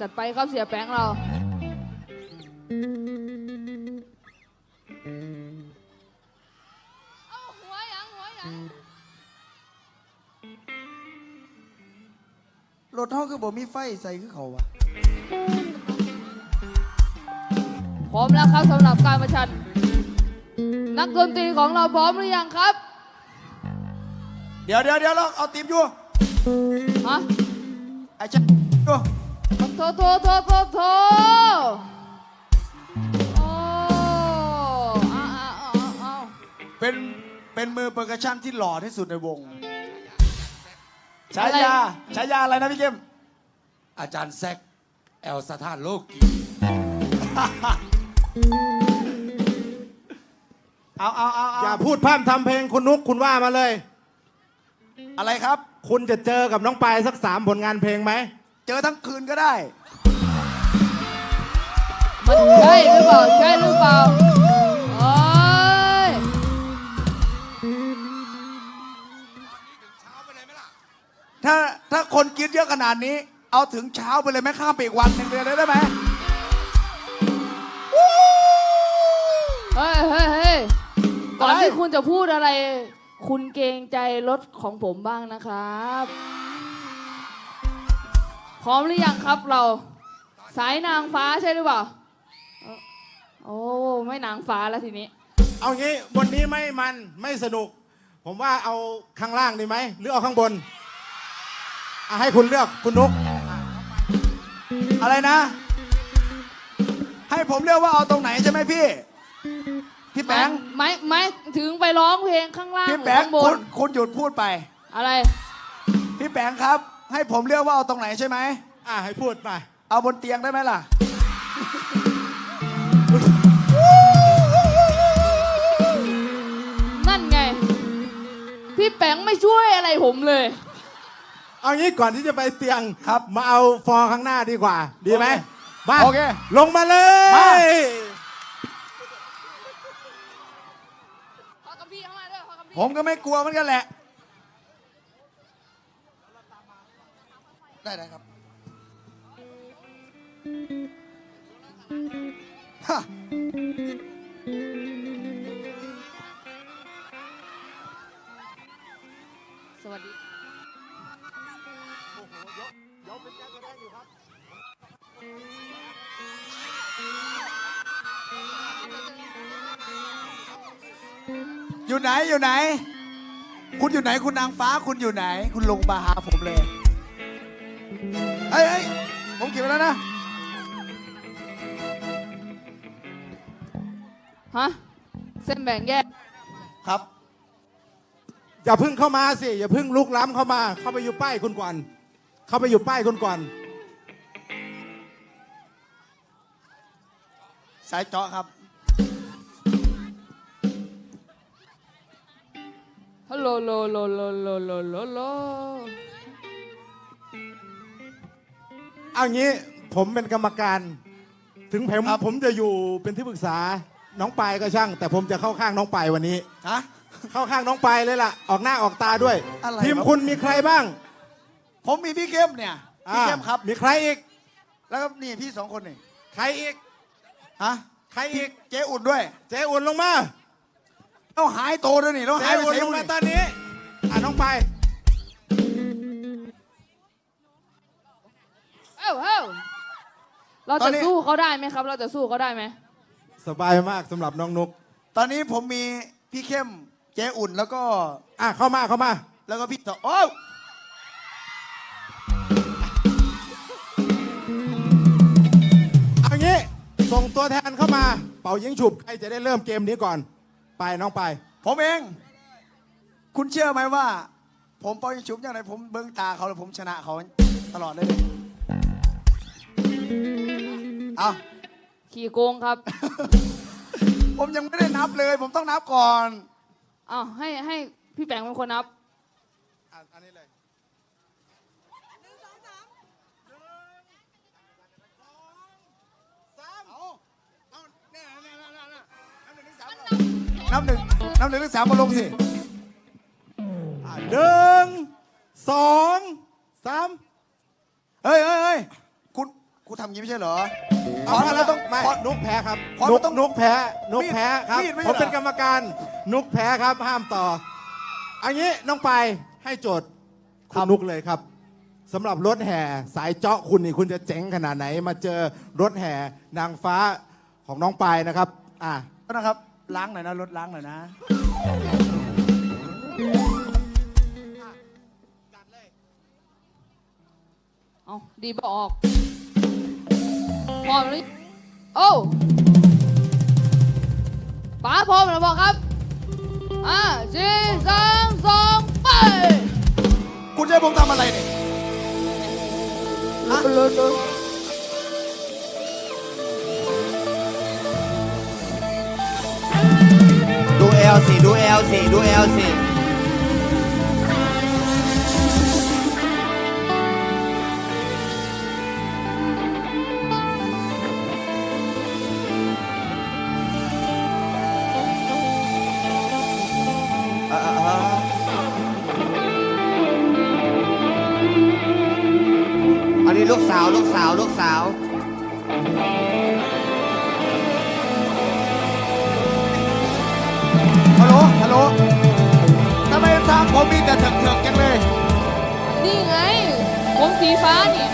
จัดไปครับเสียแป้งเรา เอาหัวยังหัวยังรถเฮาคือบ่มีไฟใส่คือเขาวะพร้อมแล้วครับสำหรับการประชัน นักดนตรีของเราพร้อมหรือยังครับ เดี๋ยวเดี๋ยวเดี๋ยวเราเอาตีมอยู่ฮะ ไอ้เจ๊อยู่ โทโทโทโทโทโอ้เอาเอาเอาเอาเป็นเป็นมือเปอร์คัชชั่นที่หล่อที่สุดในวงฉายาฉายาอะไรนะพี่เข้มอาจารย์แซกแอลสถานโลกีเอาเอาเอาเอาอย่าพูดพร่ำทำเพลงคุณนุกคุณว่ามาเลย อะไรครับ คุณจะเจอกับน้องปายสักสามผลงานเพลงไหม เจอทั้งคืนก็ได้ มันใช่หรือเปล่า ใช่หรือเปล่าโอ้ยถ้าถ้าคนกินเยอะขนาดนี้ เอาถึงเช้าไปเลยไหมข้ามไปอีกวันหนึ่งเลยได้ไหมเฮ้ยเฮ้ยเฮ้ยก่อนอะไรที่คุณจะพูดอะไร คุณเกรงใจรถของผมบ้างนะครับ พร้อมหรือยังครับเรา สายนางฟ้าใช่หรือเปล่าเอ่อโอ้ไม่นางฟ้าแล้วทีนี้ เอางี้วันนี้ไม่มันไม่สนุก ผมว่าเอาข้างล่างดีไหมหรือเอาข้างบนอะให้คุณเลือกคุณนุก อะไรนะ ให้ผมเรียกว่าเอาตรงไหนใช่ไหมพี่ พี่แบงค์ไม่ไม่ถึงไปร้องเพลงข้างล่างพี่หแบรืองค์ข้างบคุนณคุณหยุดพูดไป อะไร พี่แบงค์ครับ ให้ผมเรียกว่าเอาตรงไหนใช่ไหม อะให้พูดไป เอาบนเตียงได้ไหมล่ะ นั่นไง พี่แปงไม่ช่วยอะไรผมเลย เอางี้ก่อนที่จะไปเตียงครับมาเอาฟอร์ข้างหน้าดีกว่า ดีไหมโอเคมาโอเคลงมาเลมายพอกับพี่เข้ามาด้วยพอกับพี่ผมก็ไม่กลัวเหมือนกันแหละ ได้ได้ครับฮะสวัสดีอยู่ไหนอยู่ไหน คุณอยู่ไหนคุณนางฟ้าคุณอยู่ไหน คุณลงมาหาผมเลยเฮ้ยเฮ้ย ผมเก็บไว้แล้วนะ ฮะ เส้นแบ่งแยก ครับ อย่าเพึ่งเข้ามาสิ อย่าเพึ่งลุกล้ำเข้ามา เข้าไปอยู่ป้ายคุณก่อน เข้าไปอยู่ป้ายคุณก่อน สายเจาะครับ ฮัลโหลโลโลโลโลโลโลโล เอางี้ผมเป็นกรรมการ ถึงผมครับผมจะอยู่เป็นที่ปรึกษาน้องปายก็ช่าง แต่ผมจะเข้าข้างน้องปายวันนี้ ฮะ เข้าข้างน้องปายเลยล่ะ ออกหน้าออกตาด้วย อะไร ทีมวะคุณมีใครบ้างผมมีพี่เข้มเนี่ย พี่เข้มครับ อ่ามีใครอีก แล้วก็นี่พี่สองคนนี่ใครอีก ฮะใครอีก เจ๊อุ่นด้วยเจ๊อุ่นลงมาต้องหายโตด้วยนี่ต้องเจ๊หายไปอุ่นเสียลงงมานี่ตอนนี้ อะน้องปาย เอ้าเอ้าเราจะสู้เขาได้ไหมครับ เราจะสู้เขาได้ไหมสบายมากสำหรับน้องนุกตอนนี้ผมมีพี่เข้มเจ๊อุ่นแล้วก็อะเข้ามาเข้ามาแล้วก็พี่ต่อโอ้วเอางี้ส่งตัวแทนเข้ามา เป่ายิงฉุบใครจะได้เริ่มเกมนี้ก่อน ไปน้องไป ผมเอง คุณเชื่อไหมว่า ผมเปายิงชุบอย่างไรผมเบิ้งตาเขาแล้วผมชนะเขาตลอดเลย เลยเอา ขี่โกงครับ ผมยังไม่ได้นับเลย ผมต้องนับก่อนอ้าวให้ให้พี่แปงเป็นคนนับอันนี้เลย นับหนึ่งนับหนึ่งถึงสามมาลงสิ อะห นึ่งสองสามเฮ้ยเฮ้ยเฮ้ยคุณคุณทำงี้ไม่ใช่เหรอขเอาอมาแล้แล้ววต้องไม่ขอ นุกแพ้ครับขอนุกต้องนุกแพ้นุกมีดแพ้ครับมีดไม่ใช่ผมเป็นเหรอ กรรมการนุกแพ้ครับห้ามต่ออันนี้น้องไปายให้โจทย์คุณนุกเลยครับสำหรับรถแห่สายเจาะคุณนี่คุณจะเจ๋งขนาดไหน มาเจอรถแห่นางฟ้าของน้องปายนะครับอะนะครับ ล้างหน่อยนะรถล้างหน่อยนะ เอาดีบออก พร้อมโอ้ป๋าพร้อมแล้วบอกครับอ่าสี่สามสองไปคุณจะให้ผมทำอะไรเนี่ยฮะดูเอลสิดูเอลสิดูเอลสิ นี้ลูกสาวลูกสาวลูกสาว ฮัลโหล ฮัลโหลทำไมทางผมมีแต่เถื่อนๆกันเลย นี่ไงผมสีฟ้านี่